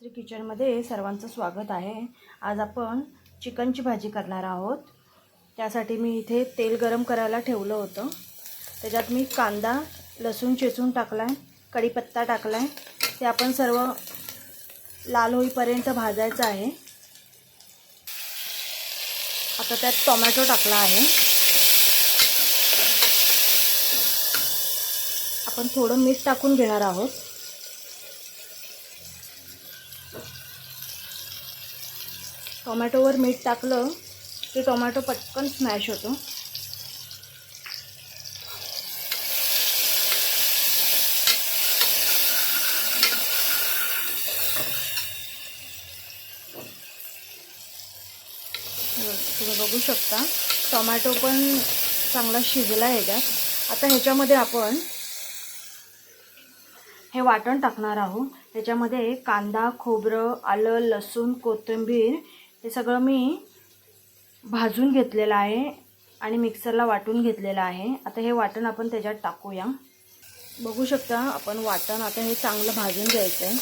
श्री किचनमध्ये सर्वांचं स्वागत आहे. आज आपण चिकनची भाजी करणार आहोत. त्यासाठी मी इथे तेल गरम करायला ठेवलं होतं. त्याच्यात मी कांदा लसूण चेचून टाकला आहे कढीपत्ता टाकला आहे ते आपण सर्व लाल होईपर्यंत भाजायचं आहे. आता त्यात टोमॅटो टाकला आहे. आपण थोडं मीठ टाकून घेणार आहोत. टोमॅटोवर मीठ टाकलं की टोमॅटो पटकन स्मॅश होतो. तुम्ही बघू शकता टोमॅटो पण चांगला शिजला आहे ह्याच्यात आता ह्याच्यामध्ये आपण हे वाटण टाकणार आहोत. ह्याच्यामध्ये कांदा खोबरं आलं लसूण कोथिंबीर हे सगळं मी भाजून घेतलेलं आहे आणि मिक्सरला वाटून घेतलेलं आहे. आता हे वाटण आपण त्याच्यात टाकूया. बघू शकता आपण वाटण आता हे चांगलं भाजून घ्यायचं आहे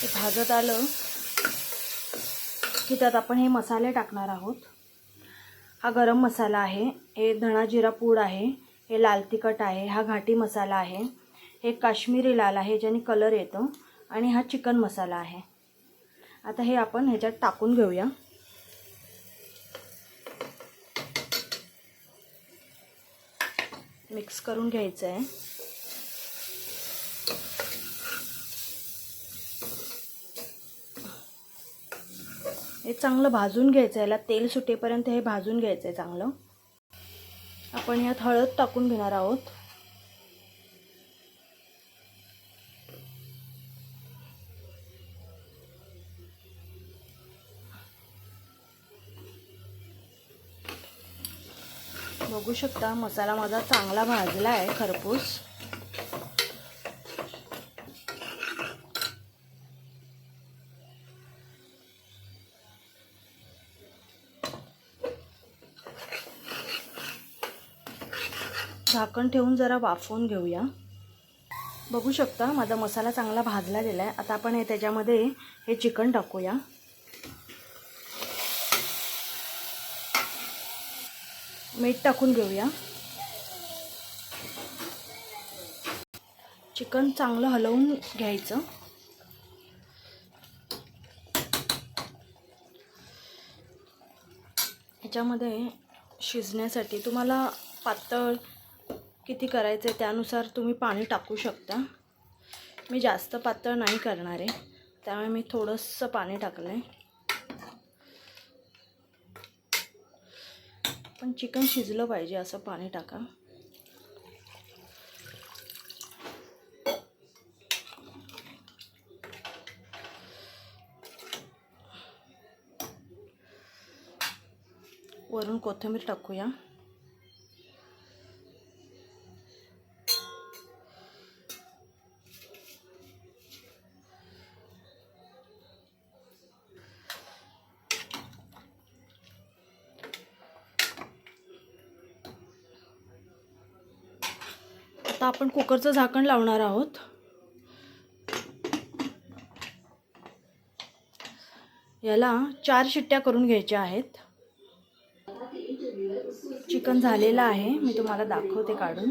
ते भाजत आलं की त्यात आपण हे मसाले टाकणार आहोत. हा गरम मसाला आहे हे धणा जिरा पूड आहे हे लाल तिखट आहे हा घाटी मसाला आहे हे काश्मीरी लाल आहे ज्याने कलर येतो आणि हा चिकन मसाला आहे. आता हे आपण ह्याच्यात टाकून घेऊया. मिक्स करून घ्यायचं आहे हे चांगलं भाजून घ्यायचं आहे याला तेल सुटेपर्यंत हे भाजून घ्यायचं आहे चांगलं. आपण यात हळद टाकून घेणार आहोत. बघू शकता मसाला माझा चांगला भाजला आहे खरपूस. झाकण ठेवून जरा वाफवून घेऊया. बघू शकता माझा मसाला चांगला भाजला गेला आहे आता आपण हे त्याच्यामध्ये हे चिकन टाकूया. मीठ टाकून घेऊया. चिकन चांगलं हलवून घ्यायचं. ह्याच्यामध्ये शिजण्यासाठी तुम्हाला पातळ किती करायचं आहे त्यानुसार तुम्ही पाणी टाकू शकता. मी जास्त पातळ नाही करणार आहे. त्यामुळे मी थोडंसं पाणी टाकलं आहे पण चिकन शिजलं पाहिजे असं पाणी टाका. वरून कोथिंबीर टाकूया. आता आपण कुकरचं झाकण लावणार आहोत. याला चार शिट्ट्या करून घ्यायच्या आहेत. चिकन झालेलं आहे. मी तुम्हाला दाखवते काढून.